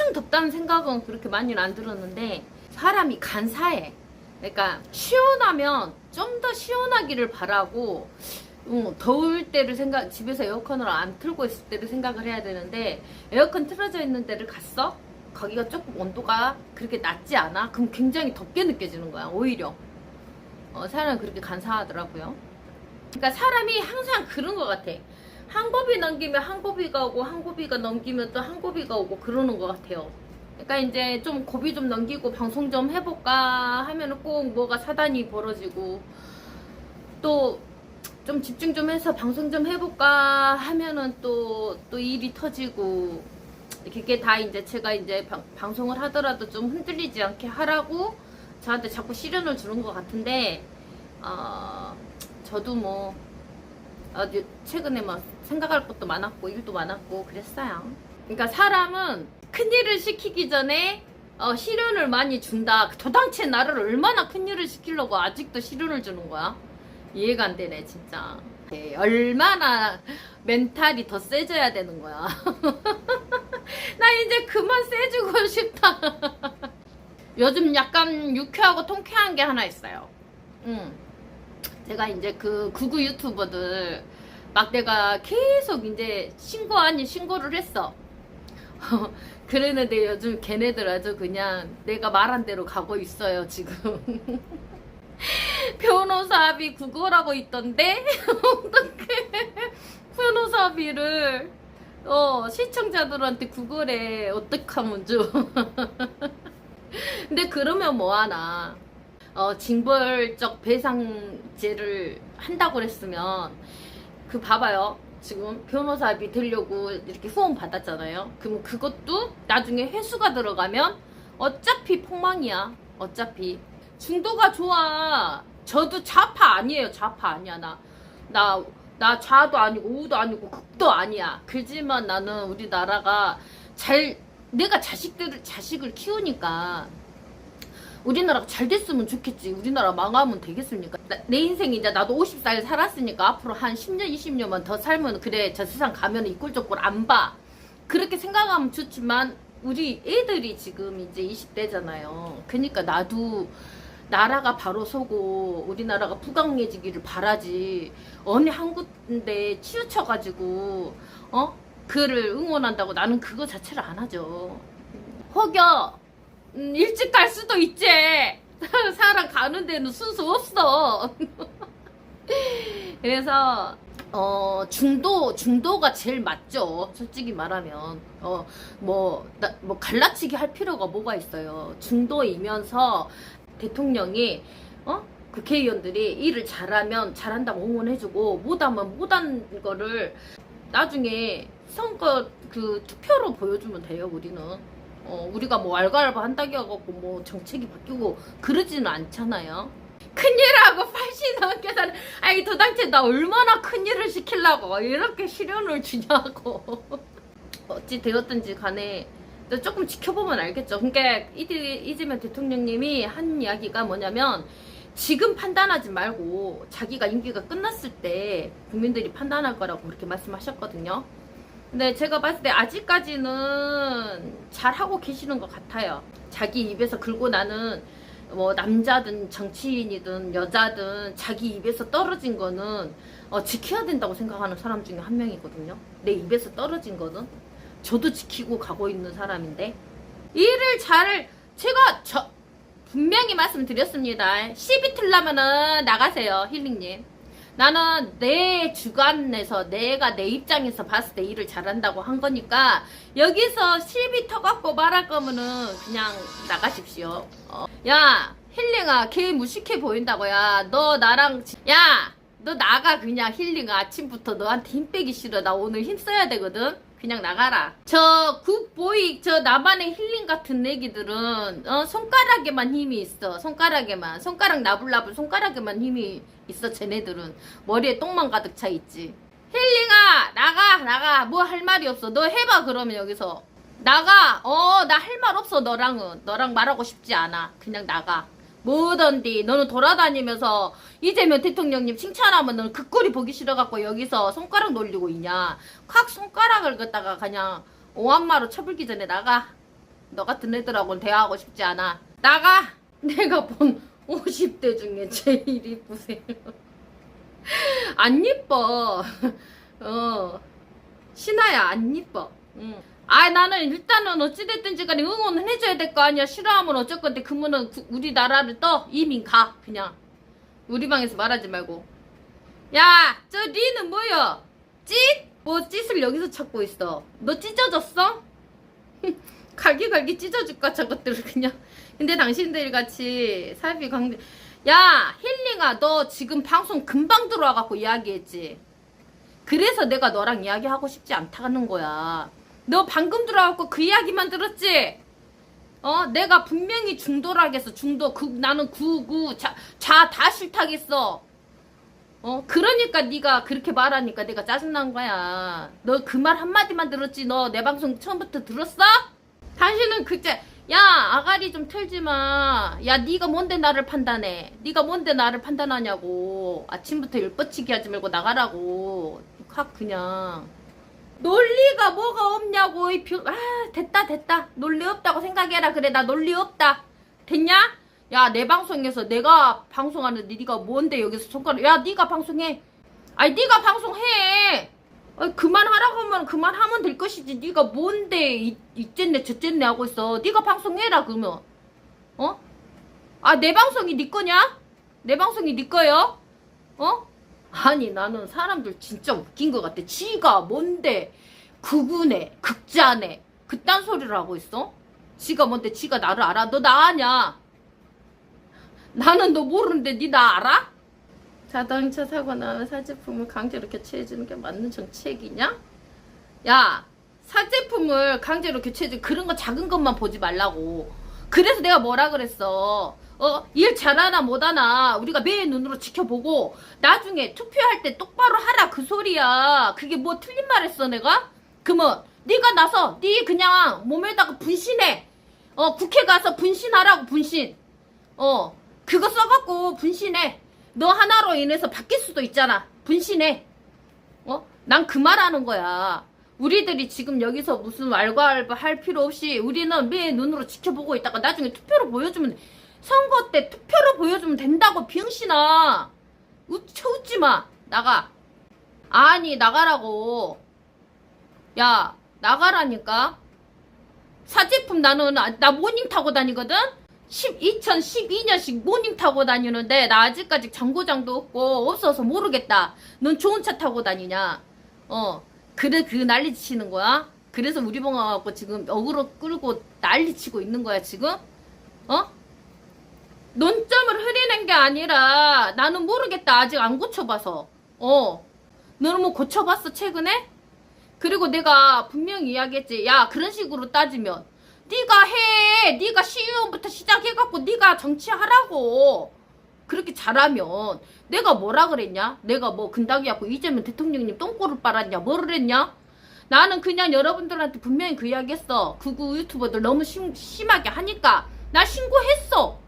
엄청 덥다는 생각은 그렇게 많이는 안 들었는데 사람이 간사해. 그러니까 시원하면 좀 더 시원하기를 바라고 음, 더울 때를 생각 집에서 에어컨을 안 틀고 있을 때를 생각을 해야 되는데 에어컨 틀어져 있는 데를 갔어? 거기가 조금 온도가 그렇게 낮지 않아? 그럼 굉장히 덥게 느껴지는 거야 오히려 어, 사람은 그렇게 간사하더라고요 그러니까 사람이 항상 그런 것 같아 한 고비 넘기면 한 고비가 오고 한 고비가 넘기면 또 한 고비가 오고 그러는 것 같아요. 그러니까 이제 좀 고비 좀 넘기고 방송 좀 해볼까 하면은 꼭 뭐가 사단이 벌어지고 또 좀 집중 좀 해서 방송 좀 해볼까 하면은 또, 또 일이 터지고, 그게 다 이제 제가 이제 방, 방송을 하더라도 좀 흔들리지 않게 하라고 저한테 자꾸 시련을 주는 것 같은데, 어, 저도 뭐, 어, 최근에 막 생각할 것도 많았고, 일도 많았고, 그랬어요. 그러니까 사람은 큰 일을 시키기 전에 어, 시련을 많이 준다. 도당체 나를 얼마나 큰 일을 시키려고 아직도 시련을 주는 거야? 이해가 안 되네 진짜 예, 얼마나 멘탈이 더 세져야 되는 거야 나 이제 그만 세지고 싶다 요즘 약간 유쾌하고 통쾌한 게 하나 있어요 음. 제가 이제 그 구구 유튜버들 막 내가 계속 이제 신고 아닌 신고를 했어. 그랬는데 요즘 걔네들 아주 그냥 내가 말한 대로 가고 있어요 지금. 변호사비 국어라고 있던데? 어떻게 변호사비를. 어 시청자들한테 국어래 어떡하면 좀. 근데 그러면 뭐하나. 어 징벌적 배상제를 한다고 그랬으면 그 봐봐요 지금 변호사비 들려고 이렇게 후원 받았잖아요 그럼 그것도 나중에 회수가 들어가면 어차피 폭망이야 어차피 중도가 좋아. 저도 좌파 아니에요. 좌파 아니야. 나, 나, 나 좌도 아니고 우도 아니고 극도 아니야. 그지만 나는 우리나라가 잘, 내가 자식들을, 자식을 키우니까 우리나라가 잘 됐으면 좋겠지. 우리나라 망하면 되겠습니까? 나- 내 인생 이제 나도 50살 살았으니까 앞으로 한 10년, 20년만 더 살면 그래. 저 세상 가면 이꼴저꼴 안 봐. 그렇게 생각하면 좋지만 우리 애들이 지금 이제 20대잖아요. 그러니까 나도 나라가 바로 서고 우리나라가 부강해지기를 바라지 어느 한 군데 치우쳐가지고 어 그를 응원한다고 나는 그거 자체를 안 하죠. 혹여 음, 일찍 갈 수도 있지. 사람 가는 데는 순서 없어. 그래서 어 중도 중도가 제일 맞죠. 솔직히 말하면 어뭐뭐 뭐 갈라치기 할 필요가 뭐가 있어요. 중도이면서 대통령이 어 국회의원들이 일을 잘하면 잘한다고 응원해주고 못하면 못한 거를 나중에 선거 그 투표로 보여주면 돼요. 우리는 어 우리가 뭐 알갈바 한다고 해갖고 뭐 정책이 바뀌고 그러지는 않잖아요. 큰일하고 팔씨 넘게 사는 아니 도당체 나 얼마나 큰일을 시키려고 이렇게 시련을 주냐고. 어찌 되었든지 간에 또 조금 지켜보면 알겠죠. 그러니까 이재명 대통령님이 한 이야기가 뭐냐면 지금 판단하지 말고 자기가 임기가 끝났을 때 국민들이 판단할 거라고 그렇게 말씀하셨거든요 근데 제가 봤을 때 아직까지는 잘하고 계시는 것 같아요 자기 입에서 긁고 나는 뭐 남자든 정치인이든 여자든 자기 입에서 떨어진 거는 어, 지켜야 된다고 생각하는 사람 중에 한 명이거든요. 내 입에서 떨어진 거는 저도 지키고 가고 있는 사람인데 일을 잘 제가 저 분명히 말씀드렸습니다. 시비 틀려면은 나가세요 힐링님. 나는 내 주관에서 내가 내 입장에서 봤을 때 일을 잘한다고 한 거니까 여기서 시비 터갖고 말할 거면은 그냥 나가십시오. 어. 야 힐링아 걔 무식해 보인다고 야너 나랑 지- 야너 나가 그냥 힐링아 아침부터 너한테 힘 빼기 싫어 나 오늘 힘 써야 되거든 그냥 나가라. 저 굿보이 저 나만의 힐링 같은 애기들은 어, 손가락에만 힘이 있어. 손가락에만. 손가락 나불나불 손가락에만 힘이 있어 쟤네들은. 머리에 똥만 가득 차 있지. 힐링아 나가 나가. 뭐 할 말이 없어. 너 해봐 그러면 여기서. 나가. 어 나 할 말 없어 너랑은. 너랑 말하고 싶지 않아. 그냥 나가 뭐던디 너는 돌아다니면서 이재명 대통령님 칭찬하면 너는 그 꼴이 보기 싫어갖고 여기서 손가락 놀리고 있냐 콱 손가락을 갖다가 그냥 오한마로 쳐불기 전에 나가 너 같은 애들하고는 대화하고 싶지 않아. 나가! 내가 본 50대 중에 제일 이쁘세요. 안 이뻐. 어. 신아야, 안 이뻐. 응. 아, 나는 일단은 어찌됐든지 간에 응원은 해줘야 될 거 아니야. 싫어하면 어쩔 건데, 구- 우리나라를 떠. 이민 가. 그냥. 우리 방에서 말하지 말고. 야, 저 리는 뭐야? 찢? 뭐 찢을 여기서 찾고 있어. 너 찢어졌어? 갈기 갈기 찢어줄까 저것들을 그냥. 근데 당신들 같이 살비 강대. 야, 힐링아, 너 지금 방송 금방 들어와갖고 이야기했지. 그래서 내가 너랑 이야기하고 싶지 않다는 거야. 너 방금 들어와갖고 그 이야기만 들었지? 어, 내가 분명히 중도라겠어. 중도. 그, 나는 구구 자, 좌다 싫다겠어. 어, 그러니까 네가 그렇게 말하니까 내가 짜증난 거야. 너 그 말 한마디만 들었지? 너 내 방송 처음부터 들었어? 당신은 그때 야 아가리 좀 틀지 마. 야 네가 뭔데 나를 판단해? 네가 뭔데 나를 판단하냐고. 아침부터 열뻗치기 하지 말고 나가라고. 확 그냥. 논리가 뭐가 없냐고 이 뷰. 아 됐다 됐다. 논리 없다고 생각해라. 그래 나 논리 없다. 됐냐? 야 내 방송에서 내가 방송하는데 네가 뭔데 여기서 손가락 야 네가 방송해. 아니 네가 방송해. 아, 그만하라고 하면 그만하면 될 것이지. 네가 뭔데 이, 이쨌네 저쨌네 하고 있어. 네가 방송해라 그러면. 어? 아 내 방송이 네 거냐? 내 방송이 네 거요? 어? 아니 나는 사람들 진짜 웃긴 것 같아. 지가 뭔데 구분해, 극자네, 그딴 소리를 하고 있어? 지가 뭔데 지가 나를 알아? 너 나 아냐? 나는 너 모르는데 니 나 알아? 자동차 사고 나면 사제품을 강제로 교체해주는 게 맞는 정책이냐? 야, 사제품을 강제로 교체해주 그런 거 작은 것만 보지 말라고. 그래서 내가 뭐라 그랬어. 어, 일 잘하나 못하나 우리가 매일 눈으로 지켜보고 나중에 투표할 때 똑바로 하라 그 소리야. 그게 뭐 틀린 말 했어 내가? 그러면 네가 나서 네 그냥 몸에다가 분신해. 어, 국회 가서 분신하라고 분신. 어, 그거 써갖고 분신해. 너 하나로 인해서 바뀔 수도 있잖아. 분신해. 어? 난 그 말하는 거야. 우리들이 지금 여기서 무슨 왈가왈부 할 필요 없이 우리는 매일 눈으로 지켜보고 있다가 나중에 투표로 보여주면 선거 때 투표로 보여주면 된다고 병신아. 웃, 웃지 마. 나가. 아니 나가라고. 야 나가라니까. 사제품 나는 아- 나 모닝 타고 다니거든. 10, 2012년씩 모닝 타고 다니는데 나 아직까지 정거장도 없고 없어서 모르겠다. 넌 좋은 차 타고 다니냐? 어. 그래 그 난리 치는 거야? 그래서 우리 봉아 갖고 지금 어그로 끌고 난리 치고 있는 거야 지금? 어? 논점을 흐리는 게 아니라 나는 모르겠다. 아직 안 고쳐봐서. 어. 너는 뭐 고쳐봤어 최근에? 그리고 내가 분명히 이야기했지. 야 그런 식으로 따지면. 네가 해. 네가 시의원부터 시작해갖고 네가 정치하라고. 그렇게 잘하면 내가 뭐라 그랬냐? 내가 뭐 근당이 갖고 이재명 대통령님 똥꼬를 빨았냐? 뭐를 했냐? 나는 그냥 여러분들한테 분명히 그 이야기 했어. 그구 유튜버들 너무 심, 심하게 하니까. 나 신고했어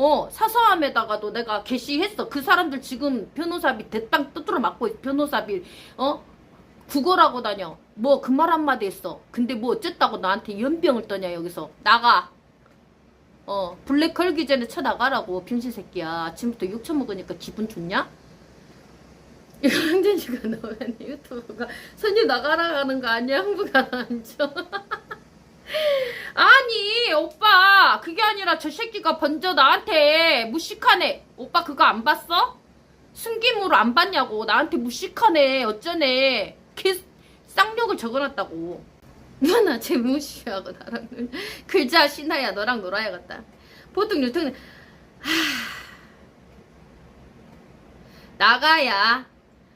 어 사서함에다가도 내가 게시했어 그 사람들 지금 변호사비 대빵 뚜드러 맞고 있- 변호사비 어 국어라고 다녀. 뭐 그 말 한마디 했어. 근데 뭐 어쨌다고 나한테 연병을 떠냐 여기서. 나가. 어 블랙 걸기 전에 쳐나가라고 병신 새끼야. 아침부터 욕 처먹으니까 기분 좋냐? 이거 황진이가 너는 유튜브가 선유 나가라 가는 거 아니야? 흥부가 앉아. 아니 오빠. 그게 아니라 저 새끼가 먼저 나한테 무식하네. 오빠 그거 안 봤어? 숨김으로 안 봤냐고. 나한테 무식하네. 어쩌네. 개 쌍욕을 적어놨다고. 누나 쟤 무시하고 나랑 놀. 글자 신하야 너랑 놀아야겠다. 보통 유통은 하... 나가야.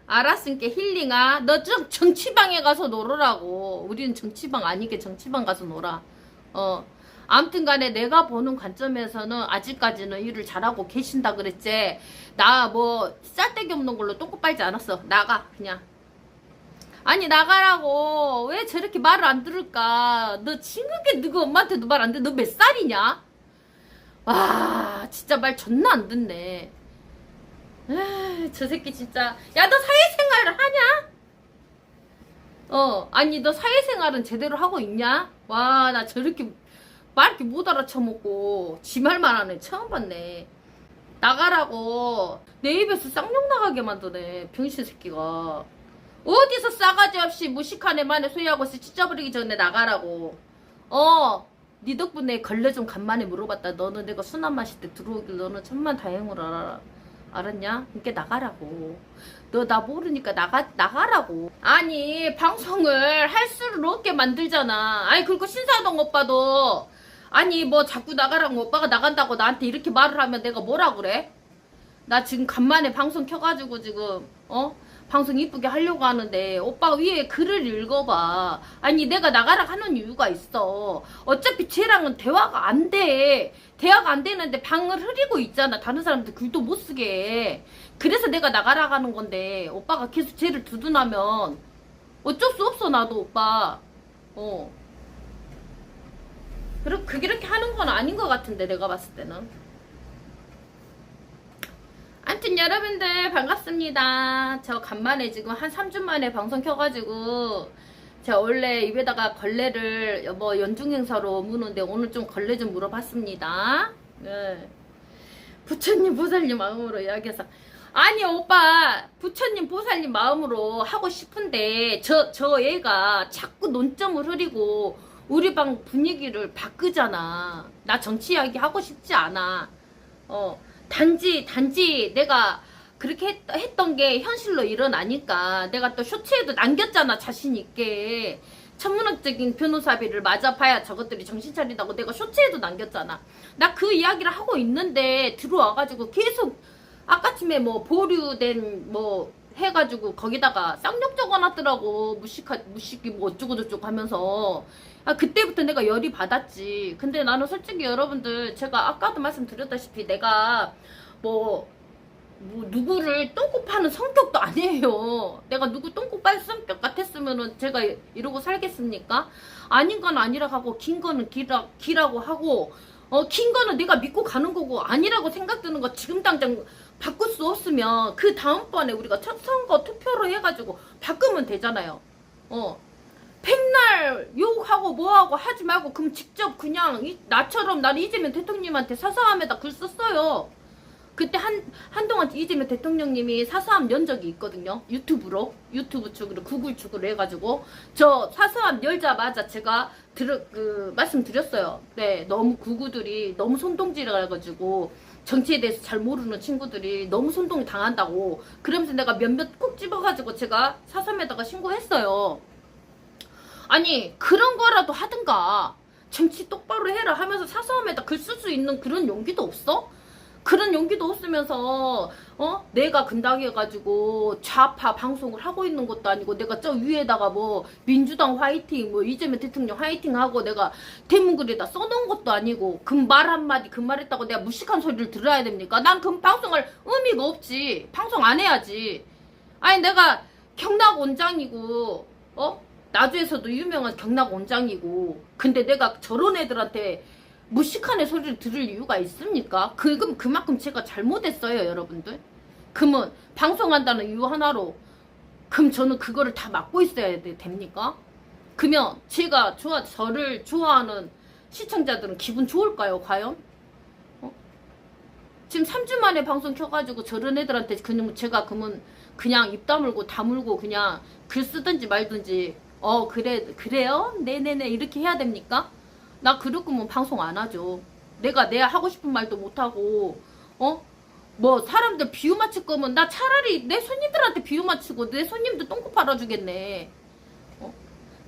알았으니까 힐링아. 너 좀 정치방에 가서 놀으라고. 우리는 정치방 아니게 정치방 가서 놀아 어. 아무튼 간에 내가 보는 관점에서는 아직까지는 일을 잘하고 계신다 그랬지. 나 뭐 쌀데기 없는 걸로 똥꼬 빨지 않았어. 나가 그냥. 아니 나가라고. 왜 저렇게 말을 안 들을까? 너 친구게 누구 엄마한테도 말안 들어 너몇 살이냐? 와 진짜 말 존나 안 듣네. 아, 저 새끼 진짜. 야 너 사회생활을 하냐? 어 아니 너 사회생활은 제대로 하고 있냐 와 나 저렇게 말 이렇게 못 알아쳐먹고 지 말만 하네. 처음 봤네. 나가라고. 내 입에서 쌍욕 나가게 만드네 병신 새끼가. 어디서 싸가지 없이 무식한 애만에 소유하고 있어. 찢어버리기 전에 나가라고. 어 네 덕분에 걸레 좀 간만에 물어봤다. 너는 내가 순한 마실 때 들어오길 너는 천만 다행으로 알아 알았냐? 그러니까 나가라고. 너 나 모르니까 나가 나가라고. 아니 방송을 할 수를 없게 만들잖아. 아니 그리고 신사동 오빠도 아니 뭐 자꾸 나가라고. 오빠가 나간다고 나한테 이렇게 말을 하면 내가 뭐라 그래? 나 지금 간만에 방송 켜가지고 지금 어? 방송 이쁘게 하려고 하는데 오빠 위에 글을 읽어봐. 아니 내가 나가라 하는 이유가 있어. 어차피 쟤랑은 대화가 안 돼. 대화가 안 되는데 방을 흐리고 있잖아. 다른 사람들 글도 못 쓰게. 그래서 내가 나가라 하는 건데 오빠가 계속 쟤를 두둔하면 어쩔 수 없어 나도 오빠. 어. 그리고 그게 이렇게 하는 건 아닌 것 같은데 내가 봤을 때는 아무튼 여러분들 반갑습니다. 저 간만에 지금 한 3주 만에 방송 켜가지고 제가 원래 입에다가 걸레를 뭐 연중 행사로 무는데 오늘 좀 걸레 좀 물어봤습니다. 네. 부처님 보살님 마음으로 이야기해서. 아니 오빠 부처님 보살님 마음으로 하고 싶은데 저 저 애가 자꾸 논점을 흐리고 우리 방 분위기를 바꾸잖아. 나 정치 이야기 하고 싶지 않아. 어 단지 단지 내가 그렇게 했, 했던 게 현실로 일어나니까 내가 또 쇼츠에도 남겼잖아 자신 있게. 천문학적인 변호사비를 맞아봐야 저것들이 정신 차린다고 내가 쇼츠에도 남겼잖아. 나 그 이야기를 하고 있는데 들어와가지고 계속 아까쯤에 뭐 보류된 뭐 해가지고 거기다가 쌍욕 적어놨더라고. 무식하 무식이 뭐 어쩌고 저쩌고 하면서. 아 그때부터 내가 열이 받았지. 근데 나는 솔직히 여러분들 제가 아까도 말씀드렸다시피 내가 뭐, 뭐 누구를 똥꼬 파는 성격도 아니에요. 내가 누구 똥꼬 빨 성격 같았으면은 제가 이러고 살겠습니까? 아닌 건 아니라 하고 긴 거는 기라, 기라고 하고 어, 긴 거는 내가 믿고 가는 거고 아니라고 생각드는 거 지금 당장 바꿀 수 없으면 그 다음번에 우리가 첫 선거 투표로 해가지고 바꾸면 되잖아요. 어. 백날 욕하고 뭐하고 하지 말고 그럼 직접 그냥 이- 나처럼 나는 이재명 대통령님한테 사사함에다 글 썼어요. 그때 한, 한동안 이재명 대통령님이 사사함 연 적이 있거든요. 유튜브로. 유튜브 측으로, 구글 측으로 해가지고. 저 사사함 열자마자 제가 들어, 그, 말씀드렸어요. 네, 너무 구구들이 너무 손동질을 해가지고 정치에 대해서 잘 모르는 친구들이 너무 손동이 당한다고. 그러면서 내가 몇몇 꼭 집어가지고 제가 사삼에다가 신고했어요. 아니, 그런 거라도 하든가. 정치 똑바로 해라 하면서 사서함에다 글 쓸 수 있는 그런 용기도 없어? 그런 용기도 없으면서 어? 내가 근당해가지고 좌파 방송을 하고 있는 것도 아니고 내가 저 위에다가 뭐 민주당 화이팅 뭐 이재명 대통령 화이팅 하고 내가 대문글에다 써놓은 것도 아니고 그 말 한마디 그 말했다고 내가 무식한 소리를 들어야 됩니까? 난 그 방송할 의미가 없지. 방송 안 해야지. 아니 내가 경락 원장이고 어? 나주에서도 유명한 경락 원장이고 근데 내가 저런 애들한테 무식한 애 소리를 들을 이유가 있습니까? 그, 그럼 그만큼 제가 잘못했어요, 여러분들. 그러면 방송한다는 이유 하나로 그럼 저는 그거를 다 막고 있어야 돼, 됩니까? 그러면 제가 좋아 저를 좋아하는 시청자들은 기분 좋을까요, 과연? 어? 지금 3주 만에 방송 켜가지고 저런 애들한테 그냥 제가 그러면 그냥 입 다물고 다물고 그냥 글 쓰든지 말든지 어 그래 그래요? 네네네 이렇게 해야 됩니까? 나 그럴 거면 방송 안 하죠. 내가 내 하고 싶은 말도 못 하고 어? 뭐 사람들 비유 맞출 거면 나 차라리 내 손님들한테 비유 맞추고 내 손님들 똥꼬 팔아 주겠네. 어?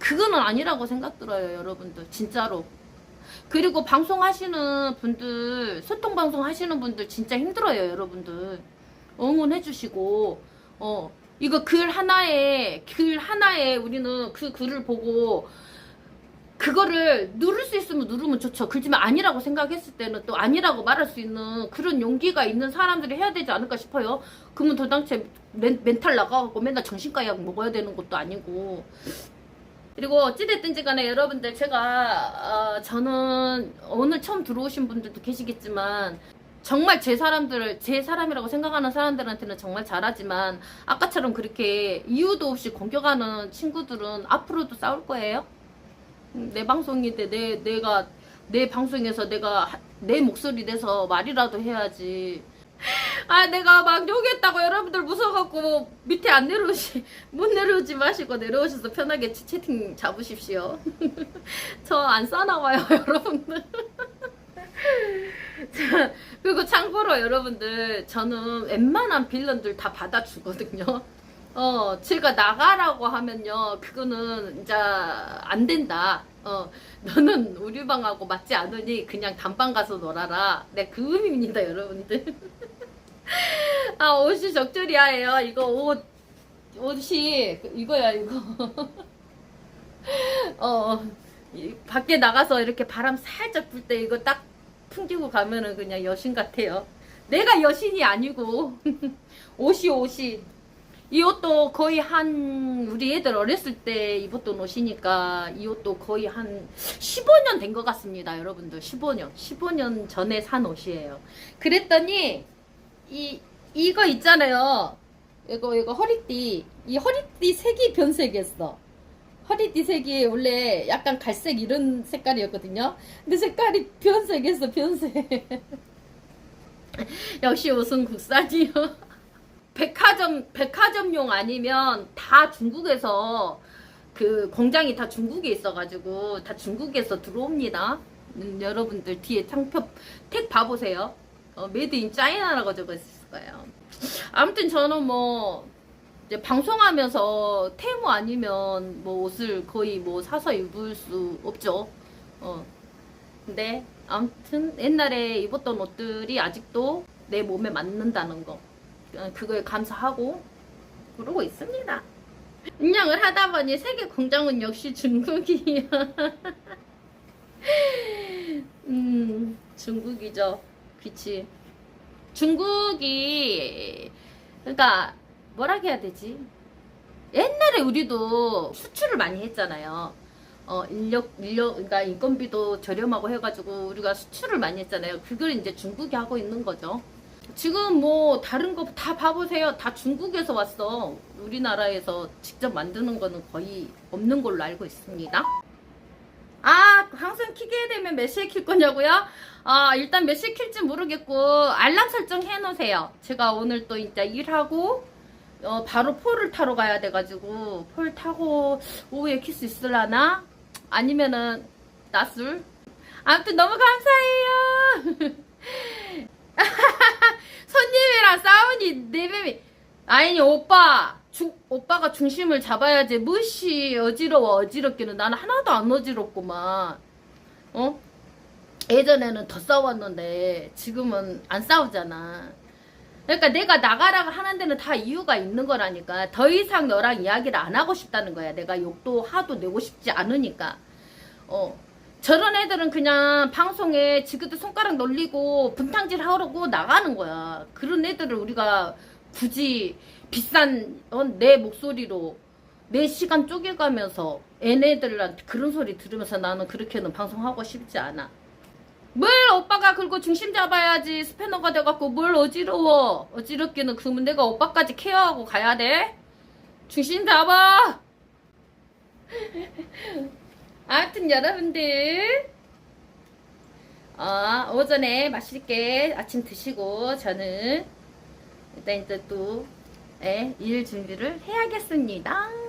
그거는 아니라고 생각 들어요, 여러분들. 진짜로. 그리고 방송하시는 분들, 소통 방송 하시는 분들 진짜 힘들어요, 여러분들. 응원해 주시고 어, 이거 글 하나에 글 하나에 우리는 그 글을 보고 그거를 누를 수 있으면 누르면 좋죠. 그렇지만 아니라고 생각했을 때는 또 아니라고 말할 수 있는 그런 용기가 있는 사람들이 해야 되지 않을까 싶어요. 그러면 도당체 멘, 멘탈 나가고 맨날 정신과 약 먹어야 되는 것도 아니고. 그리고 어찌됐든지 간에 여러분들 제가 어, 저는 오늘 처음 들어오신 분들도 계시겠지만 정말 제 사람들을 제 사람이라고 생각하는 사람들한테는 정말 잘하지만 아까처럼 그렇게 이유도 없이 공격하는 친구들은 앞으로도 싸울 거예요. 음, 내 방송인데 내 내가 내 방송에서 내가 하- 내 목소리 내서 말이라도 해야지. 아 내가 막 욕했다고 여러분들 무서워갖고 밑에 안 내려오시 못 내려오지 마시고 내려오셔서 편하게 치- 채팅 잡으십시오. 저 안 싸나와요 여러분들. 자, 그리고 참고로 여러분들 저는 웬만한 빌런들 다 받아주거든요. 어 제가 나가라고 하면요 그거는 이제 안 된다. 어 너는 우리 방하고 맞지 않으니 그냥 단방 가서 놀아라. 네 그 의미입니다 여러분들. 아 옷이 적절이야예요. 이거 옷 옷이 이거야 이거. 어 이- 밖에 나가서 이렇게 바람 살짝 불 때 이거 딱 풍기고 가면은 그냥 여신 같아요. 내가 여신이 아니고 옷이 옷이 이 옷도 거의 한 우리 애들 어렸을 때 입었던 옷이니까 이 옷도 거의 한 15년 된 것 같습니다 여러분들. 15년. 15년 전에 산 옷이에요. 그랬더니 이 이거 있잖아요. 이거 이거 허리띠. 이 허리띠 색이 변색했어. 허리띠 색이 원래 약간 갈색 이런 색깔이었거든요. 근데 색깔이 변색했어 변색. 역시 옷은 국산이요 백화점 백화점용 아니면 다 중국에서 그 공장이 다 중국에 있어가지고 다 중국에서 들어옵니다. 음, 여러분들 뒤에 창표 택 봐보세요. 어, 메이드 인 짜이나라고 적어 있을 거예요. 아무튼 저는 뭐 이제 방송하면서 테무 아니면 뭐 옷을 거의 뭐 사서 입을 수 없죠. 어. 근데 아무튼 옛날에 입었던 옷들이 아직도 내 몸에 맞는다는 거. 어, 그거에 감사하고 그러고 있습니다. 인양을 하다 보니 세계 공장은 역시 중국이야. 음, 중국이죠. 그치. 중국이, 그러니까, 뭐라 해야 되지? 옛날에 우리도 수출을 많이 했잖아요. 어, 인력, 인력, 그러니까 인건비도 저렴하고 해가지고 우리가 수출을 많이 했잖아요. 그걸 이제 중국이 하고 있는 거죠. 지금 뭐 다른 거 다 봐보세요. 다 중국에서 왔어. 우리나라에서 직접 만드는 거는 거의 없는 걸로 알고 있습니다. 아, 항상 키게 되면 몇 시에 킬 거냐고요? 아, 일단 몇 시에 킬지 모르겠고, 알람 설정 해놓으세요. 제가 오늘 또 이제 일하고, 어, 바로 폴을 타러 가야 돼가지고, 폴 타고 오후에 킬 수 있을라나? 아니면은, 낮술? 아무튼 너무 감사해요. 손님이랑 싸우니 내 뱀이. 아니 오빠 중, 오빠가 중심을 잡아야지. 무시 어지러워 어지럽기는. 나는 하나도 안 어지럽구만. 어? 예전에는 더 싸웠는데 지금은 안 싸우잖아. 그러니까 내가 나가라고 하는 데는 다 이유가 있는 거라니까. 더 이상 너랑 이야기를 안 하고 싶다는 거야. 내가 욕도 하도 내고 싶지 않으니까. 어 저런 애들은 그냥 방송에 지그들 손가락 놀리고 분탕질 하려고 나가는 거야. 그런 애들을 우리가 굳이 비싼 어, 내 목소리로 내 시간 쪼개가면서 얘네들한테 그런 소리 들으면서 나는 그렇게는 방송하고 싶지 않아. 뭘 오빠가 그리고 중심 잡아야지 스패너가 돼갖고 뭘 어지러워. 어지럽기는 그러면 내가 오빠까지 케어하고 가야 돼? 중심 잡아! 아무튼 여러분들 어, 오전에 맛있게 아침 드시고 저는 일단 이제 또일 준비를 해야겠습니다.